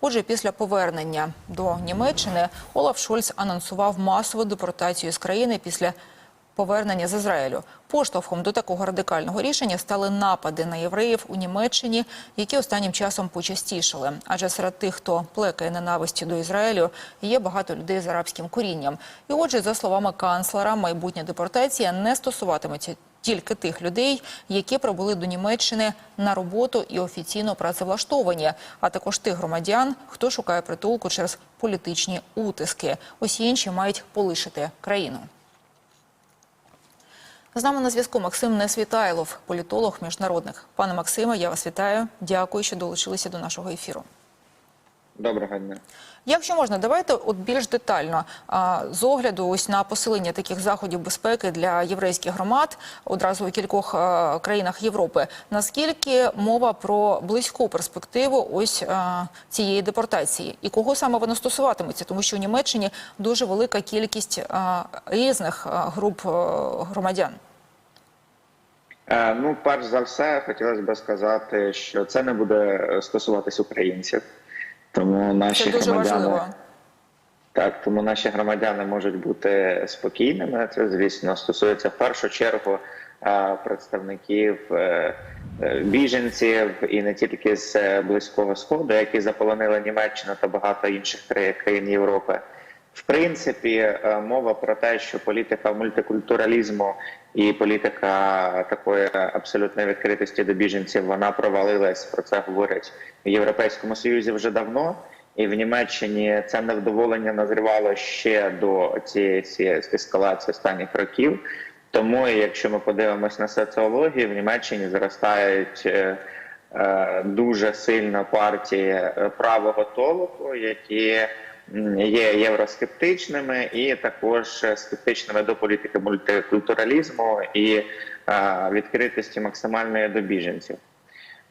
Отже, після повернення до Німеччини Олаф Шольц анонсував масову депортацію з країни після повернення з Ізраїлю. Поштовхом до такого радикального рішення стали напади на євреїв у Німеччині, які останнім часом почастішали. Адже серед тих, хто плекає ненависті до Ізраїлю, є багато людей з арабським корінням. І отже, за словами канцлера, майбутня депортація не стосуватиметься тільки тих людей, які прибули до Німеччини на роботу і офіційно працевлаштовані, а також тих громадян, хто шукає притулку через політичні утиски. Усі інші мають полишити країну. З нами на зв'язку Максим Несвітайлов, політолог міжнародних. Пане Максиме, я вас вітаю. Дякую, що долучилися до нашого ефіру. Доброго дня. Якщо можна, давайте от більш детально а, з огляду ось на посилення таких заходів безпеки для єврейських громад одразу у кількох а, країнах Європи. Наскільки мова про близьку перспективу ось а, цієї депортації, і кого саме воно стосуватиметься? Тому що у Німеччині дуже велика кількість а, різних а, груп а, громадян. Е, Ну, перш за все, хотілося б сказати, що це не буде стосуватись українців, тому наші Це дуже громадяни важливо. так, тому наші громадяни можуть бути спокійними. Це звісно стосується в першу чергу е, представників е, е, біженців і не тільки з близького сходу, які заполонили Німеччину та багато інших країн Європи. В принципі, е, мова про те, що політика мультикультуралізму і політика такої абсолютної відкритості до біженців вона провалилась. Про це говорять в Європейському Союзі вже давно. І в Німеччині це невдоволення назрівало ще до цієї, ескалації останніх років. Тому, якщо ми подивимось на соціологію, в Німеччині зростають е, е, дуже сильно партії правого толку, які є євроскептичними і також е, скептичними до політики мультикультуралізму і е, відкритості максимальної до біженців.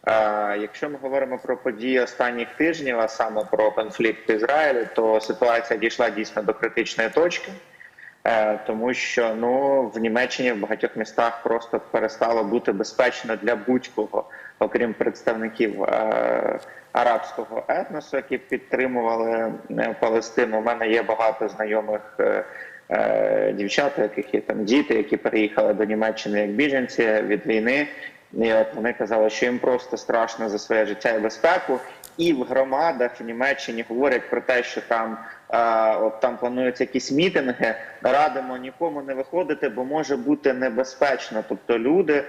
Е, Якщо ми говоримо про події останніх тижнів, а саме про конфлікт в Ізраїлі, то ситуація дійшла дійсно до критичної точки, тому що ну в Німеччині в багатьох містах просто перестало бути безпечно для будь-кого, окрім представників е, арабського етносу, які підтримували е, Палестину. У мене є багато знайомих. е, е, Дівчат, яких є там діти, які переїхали до Німеччини як біженці від війни, і от вони казали, що їм просто страшно за своє життя і безпеку. І в громадах в Німеччині говорять про те, що там е, от там плануються якісь мітинги. Радимо нікому не виходити, бо може бути небезпечно. Тобто люди,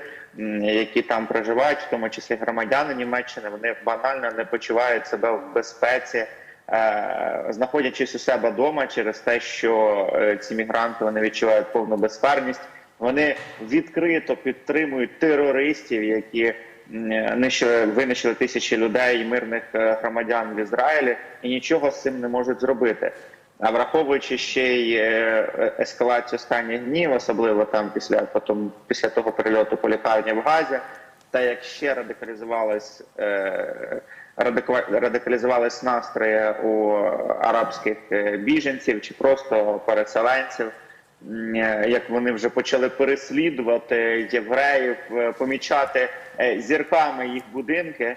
які там проживають, в тому числі громадяни Німеччини, вони банально не почувають себе в безпеці. е, Знаходячись у себе вдома через те, що е, ці мігранти вони відчувають повну безпарність, вони відкрито підтримують терористів, які нищили, винищили тисячі людей, мирних е, громадян в Ізраїлі, і нічого з цим не можуть зробити. А враховуючи ще й е, е, ескалацію останніх днів, особливо там після потім, після того прильоту по лікарні в Газі, та як ще радикалізувалась е, радикалізувались настрої у арабських е, біженців чи просто переселенців. Е, Як вони вже почали переслідувати євреїв, е, помічати е, зірками їх будинки,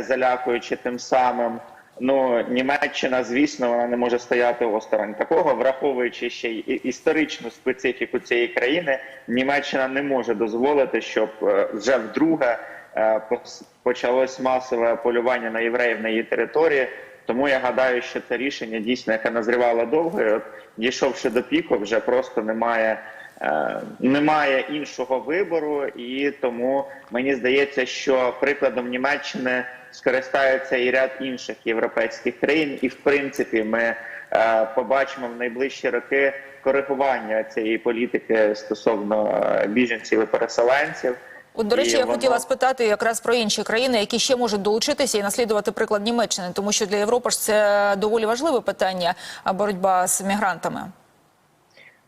залякуючи тим самим. Ну, Німеччина, звісно, вона не може стояти осторонь такого, враховуючи ще й історичну специфіку цієї країни, Німеччина не може дозволити, щоб вже вдруге почалось масове полювання на євреїв на її території. Тому я гадаю, що це рішення дійсно, яке назрівало довго, і от, дійшовши до піку, вже просто немає. е, Немає іншого вибору, і тому мені здається, що прикладом Німеччини скористаються і ряд інших європейських країн, і в принципі ми е, побачимо в найближчі роки коригування цієї політики стосовно е, біженців і переселенців. От, до речі, І я воно- хотіла спитати якраз про інші країни, які ще можуть долучитися і наслідувати приклад Німеччини, тому що для Європи ж це доволі важливе питання боротьба з мігрантами.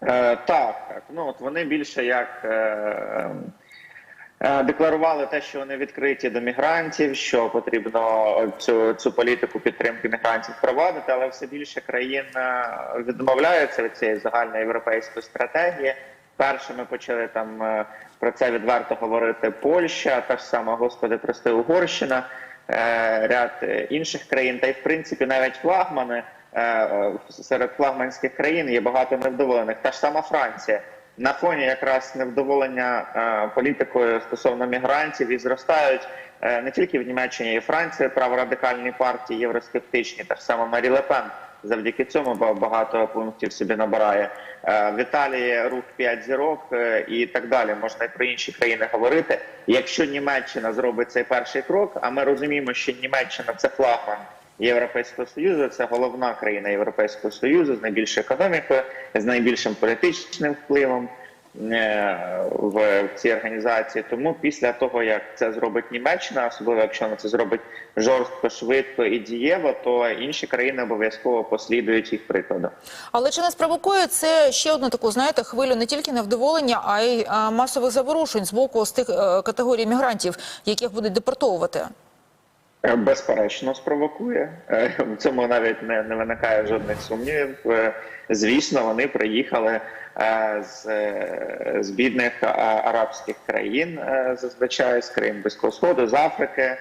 Е, так, так. Ну от вони більше як е, е, декларували те, що вони відкриті до мігрантів, що потрібно цю, цю політику підтримки мігрантів впровадити, але все більше країн е, відмовляються від цієї загальної європейської стратегії. Першими почали там е, про це відверто говорити Польща, та ж сама господи, прости, Угорщина. е, ряд е, інших країн, та й в принципі навіть флагмани серед флагманських країн є багато невдоволених. Та ж сама Франція на фоні якраз невдоволення політикою стосовно мігрантів і зростають не тільки в Німеччині і Франції праворадикальні партії, євроскептичні, та ж сама Марі Лепен. Завдяки цьому ба- багато пунктів собі набирає. Е, В Італії рух 5 зірок е, і так далі. Можна і про інші країни говорити. Якщо Німеччина зробить цей перший крок, а ми розуміємо, що Німеччина це флагман Європейського союзу, це головна країна Європейського союзу з найбільшою економікою, з найбільшим політичним впливом в цій організації. Тому після того, як це зробить Німеччина, особливо якщо вона це зробить жорстко, швидко і дієво, то інші країни обов'язково послідують їх прикладом. Але чи не спровокує це ще одну таку, знаєте, хвилю не тільки невдоволення, а й масових заворушень з боку з тих е, категорій мігрантів, яких будуть депортовувати? Е, Безперечно, спровокує. Е, В цьому навіть не, не виникає жодних сумнівів. Е, Звісно, вони приїхали з, з бідних арабських країн, зазвичай з країн Близького Сходу, з Африки.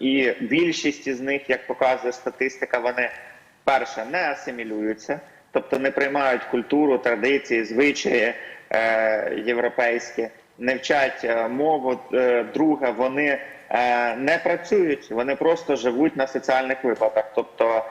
І більшість із них, як показує статистика, вони перше не асимілюються, тобто не приймають культуру, традиції, звичаї європейські, не вчать е, мову. Е, друге, вони е, не працюють, вони просто живуть на соціальних виплатах. Тобто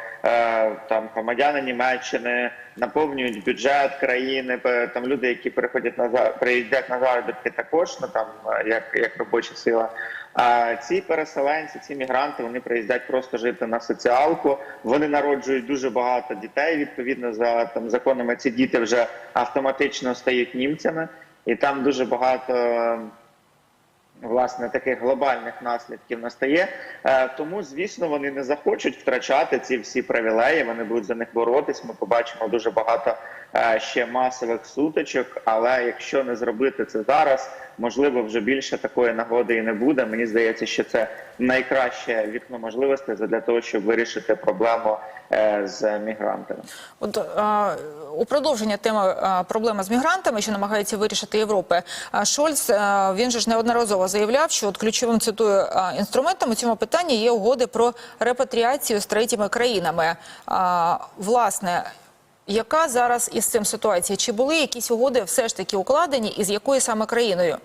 там громадяни Німеччини наповнюють бюджет країни, там люди, які приходять на приїздять на заробітки, також ну, там як, як робоча сила. А ці переселенці, ці мігранти, вони приїздять просто жити на соціалку. Вони народжують дуже багато дітей. Відповідно, за там законами ці діти вже автоматично стають німцями, і там дуже багато власне таких глобальних наслідків настає. Е, Тому, звісно, вони не захочуть втрачати ці всі привілеї. Вони будуть за них боротись. Ми побачимо дуже багато е, ще масових сутичок. Але якщо не зробити це зараз, можливо, вже більше такої нагоди і не буде. Мені здається, що це найкраще вікно можливостей для того, щоб вирішити проблему е, з мігрантами. От у продовження теми проблеми з мігрантами, що намагається вирішити Європи, Шольц він же ж неодноразово заявляв, що от ключовим цитую інструментом у цьому питанні є угоди про репатріацію з третіми країнами. А, власне. Яка зараз із цим ситуація? Чи були якісь угоди все ж таки укладені, і з якою саме країною?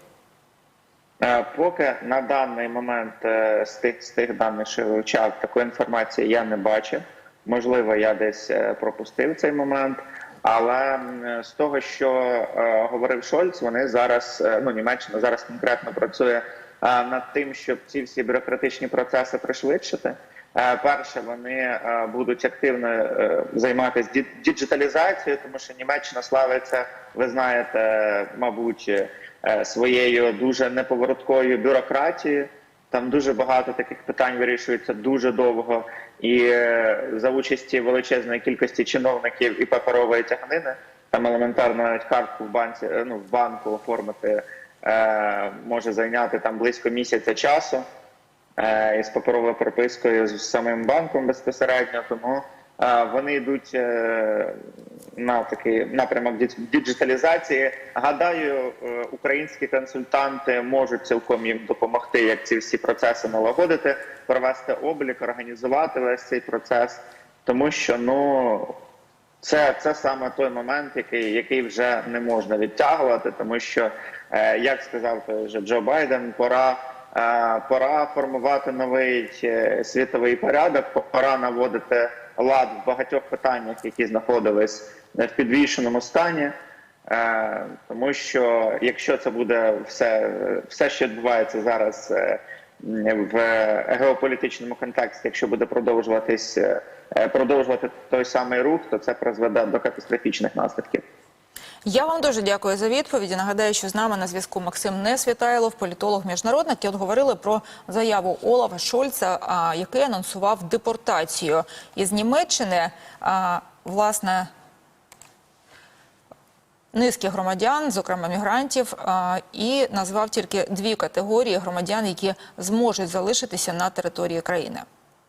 Е, Поки на даний момент е, з тих з тих даних, що вивчав, такої інформації я не бачив. Можливо, я десь е, пропустив цей момент. Але з того, що е, говорив Шольц, вони зараз, е, ну Німеччина зараз конкретно працює е, над тим, щоб ці всі бюрократичні процеси пришвидшити. Перше, вони будуть активно займатися діджиталізацією, тому що Німеччина славиться, ви знаєте, мабуть, своєю дуже неповороткою бюрократією. Там дуже багато таких питань вирішується дуже довго, і е, за участі величезної кількості чиновників і паперової тягнини, там елементарно навіть картку в банці, е, ну в банку оформити е, може зайняти там близько місяця часу е, із паперовою пропискою з самим банком безпосередньо. Тому вони йдуть е, на такий напрямок діджи- діджиталізації. Гадаю, е, українські консультанти можуть цілком їм допомогти, як ці всі процеси налагодити, провести облік, організувати весь цей процес, тому що ну. Це, це саме той момент, який, який вже не можна відтягувати, тому що, е, як сказав той же Джо Байден, пора, пора формувати новий світовий порядок, пора наводити лад в багатьох питаннях, які знаходились в підвішеному стані. Е, тому що якщо це буде все, все, що відбувається зараз е, в геополітичному контексті, якщо буде продовжуватись е, продовжувати той самий рух, то це призведе до катастрофічних наслідків. Я вам дуже дякую за відповіді. Нагадаю, що з нами на зв'язку Максим Несвітайлов, політолог-міжнародник. І от говорили про заяву Олафа Шольца, який анонсував депортацію із Німеччини. Власне, низки громадян, зокрема мігрантів, і назвав тільки дві категорії громадян, які зможуть залишитися на території країни.